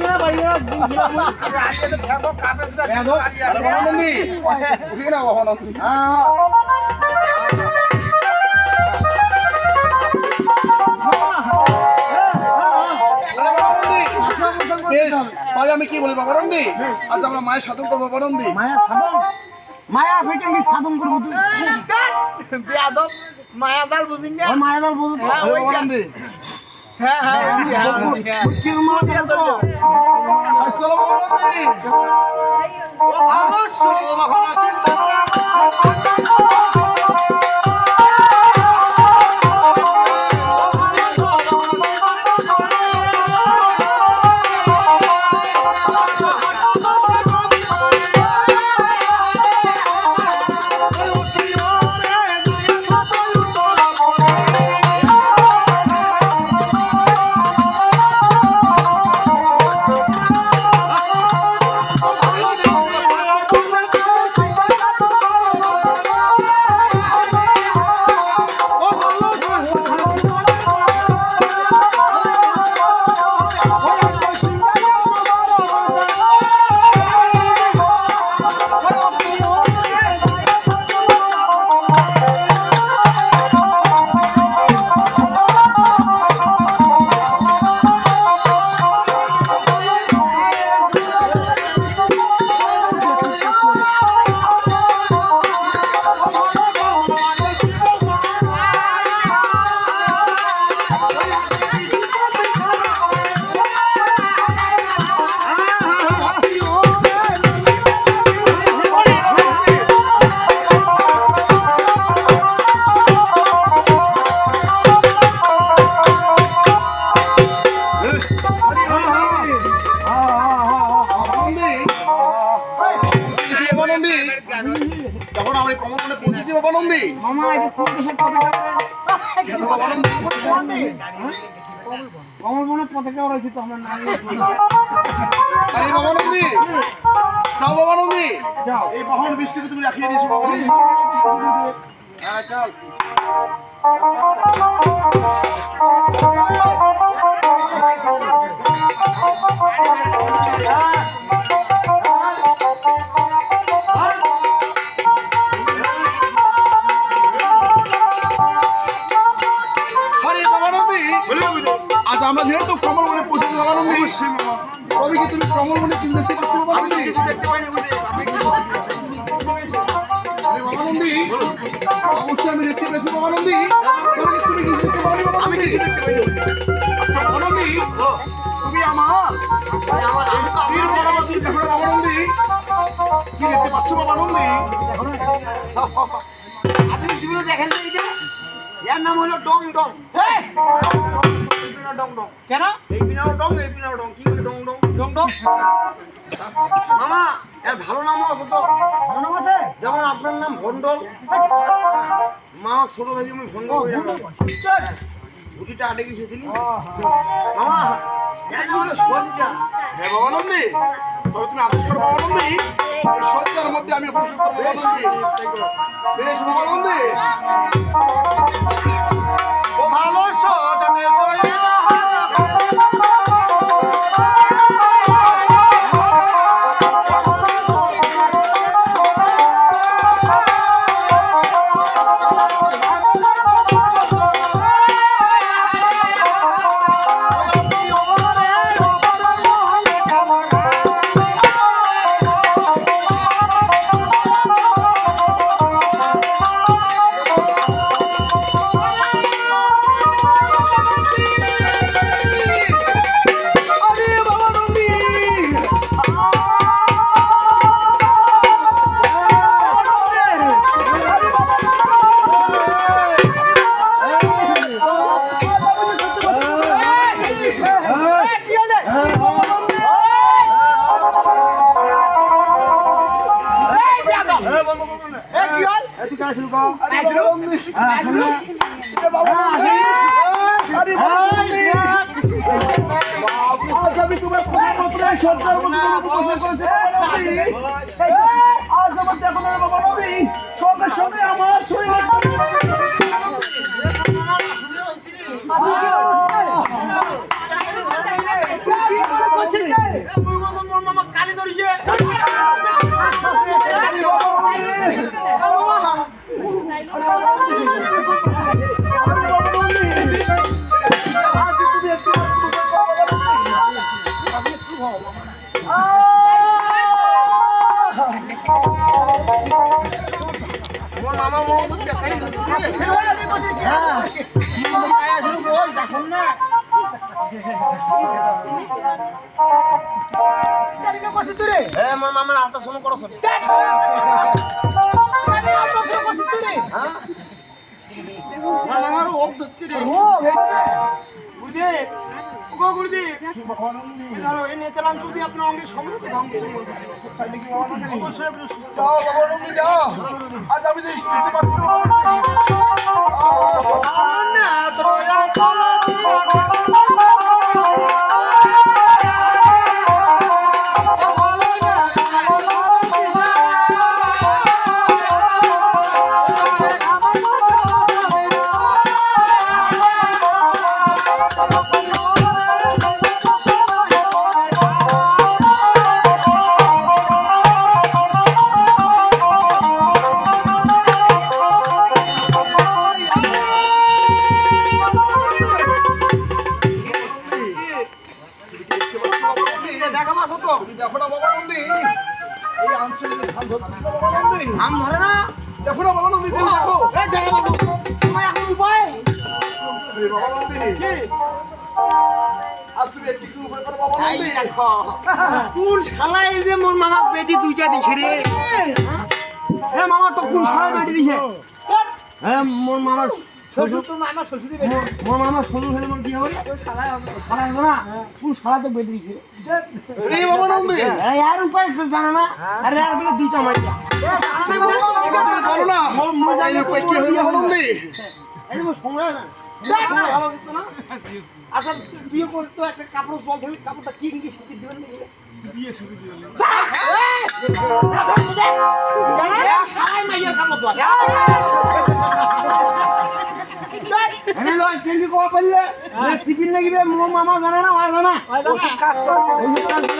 উঠি না আমি কি বলি বাবানন্দী আজ আমরা মায়ের সাধন করব বাবানন্দী মায়া সাধন? মায়া ফিটে কি সাধন করব তুই। বেয়াদব মায়াজাল বুঝিন না? ওই মায়া দল বলতো হ্যাঁ, হ্যাঁ হ্যাঁ হ্যাঁ হ্যাঁ চলো বাবানন্দী কোন পতাকা রয়েছে তো আমার নাম আরে বাবানন্দী যাও বাবানন্দী যাও। এই বাহন বৃষ্টিকে তুমি রাখিয়ে দিয়েছ হ্যাঁ চল আমরা যেহেতু কমল মনে পৌঁছেছি বাবানন্দী তবে কি তুমি কমল মনে চিন্তা দেখতে পাচ্ছ বাবানন্দী অবশ্যই আমি দেখতে পেয়েছি বাবানন্দী তবে তুমি কিছু দেখতে পাওনি আমি কিছু দেখতে পাইনি। আচ্ছা বাবানন্দী তুমি আমার আমার আমি বাবানন্দী দেখো বাবানন্দী কি দেখতে পাচ্ছ বাবানন্দী আপনি জীবনে দেখেন তো এটা এর নাম হলো ডং ডং এই, ডং ডং কেন? এই বিনাও ডং এই বিনাও ডং কি ডং ডং ডং ডং মামা এর ভালো নামও আছে তো। ভালো নাম আছে? যেমন আপনার নাম ভন্ডল মামা ছোট থেকে আমি ভন্ডল হয়ে যাব। গুটিটা আটে গেছে মামা এর নাম হলো সজ্জা। হ্যাঁ বাবানন্দী তবে তুমি আদেশ করো বাবানন্দী এই সজ্জার মধ্যে আমি বেশ বাবানন্দী ও Oh, উপস্থিত করেছি বাবানন্দী আজ আমার দেখো না এ আমার আলতা শোনো করো শোনো হ্যাঁ। আমার ওক ধরছে রে। গুরুদেব। ও গুরুদেব। যদি আপনার অঙ্গে সমস্ত ধ্বংস যাও আজ আমি শুনতে পাচ্ছি না। আম ধরে না। দেখো দেখো। এই দেখা এখন উপায়। কোন যে মোর মামা বেটি দুইটা দিছে রে? হ্যাঁ মামা তো কোন শালা বেটি দিছে? হ্যাঁ মোর মামার শ্বশুর তো মামা শ্বশুরই বেশি মোর- মামার শ্বশুর হলে মোর কি হবে শালা হবে না কোন শালা তো বেটি দিছে এই বাবানন্দী আরে আর উপায় তো জানে না আরে আর বলে দুইটা মাইয়া তুমি জানো না মোর মোর এই উপায় কি হবে বাবানন্দী এই মোর সংগ্রহ না ভালো হতো না আচ্ছা বিয়ে করতে একটা কাপড় জল ধরে কাপড়টা কি কি শিখে দিবেন বিয়ে শুরু দিবেন এনে লয় কেন্দ্রি কবা পারলে রেসিপি মামা জানে না হয় জানা? ওষুধ কাজ করে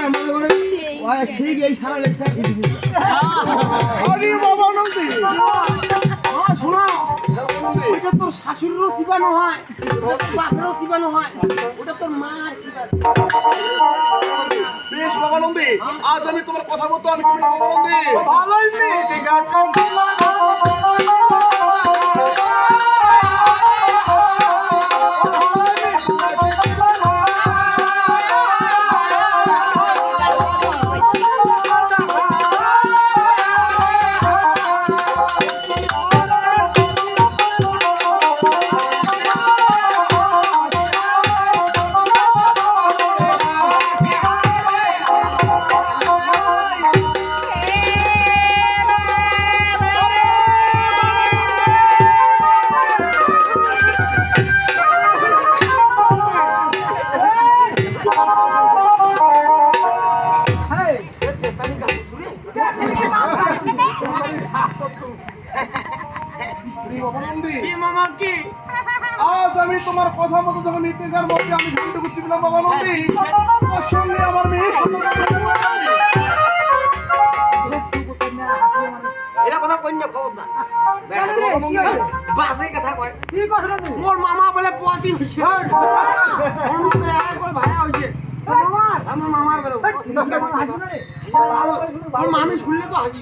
মনে করে ওই ঠিক এই সারা লেখা ঠিক আরে বাবানন্দী আমার শোনো ওইটা তোর শাশুড়িরও চিবানো হয় ওটা তোর বাপেরও হয় ওটা তোর বেশ বাবানন্দী আজ আমি তোমার কথা মতো আমি ভালোই মেয়ে ঠিক আছে কথা মতো যখন নির্দেশের মধ্যে আমি ধানটা বাবা নদী তার সঙ্গে আমার মেয়ে এটা কথা না খবর না। বাসে কথা কয়। কি কথা মোর মামা বলে পোয়াতি হয়েছে মোর মামা ভায়া হইছে। মামার আমার মামার বলে মামি শুনলে তো হাসি।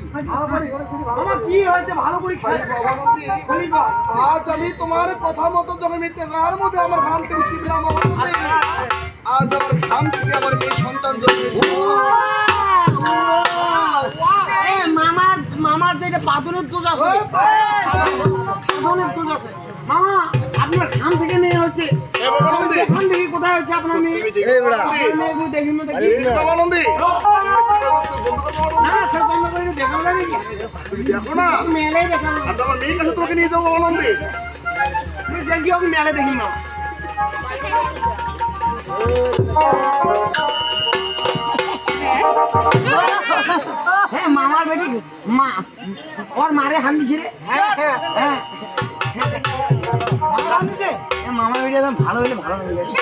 মামা কি হয়েছে? ভালো করে আজ আমি তোমার কথা মতো যখন নির্দেশের মধ্যে আমার ধানটা উঠছিলাম বাবানন্দী আজ আমার ধান থেকে আমার মেয়ে সন্তান মামার মামার যেটা বাদনের দোষ আছে। দোষ আছে। মামা আপনার খান থেকে মেয়ে হচ্ছে দেখি না আচ্ছা আমার মেয়ের কাছে তোমাকে নিয়ে যাব বাবানন্দী দেখি আমি মেলে দেখি মা হ্যাঁ মামার বেটি মা ওর মারে হান দিছে রে হ্যাঁ মামার বেটি ভালো হলে ভালো হয়ে যাবে।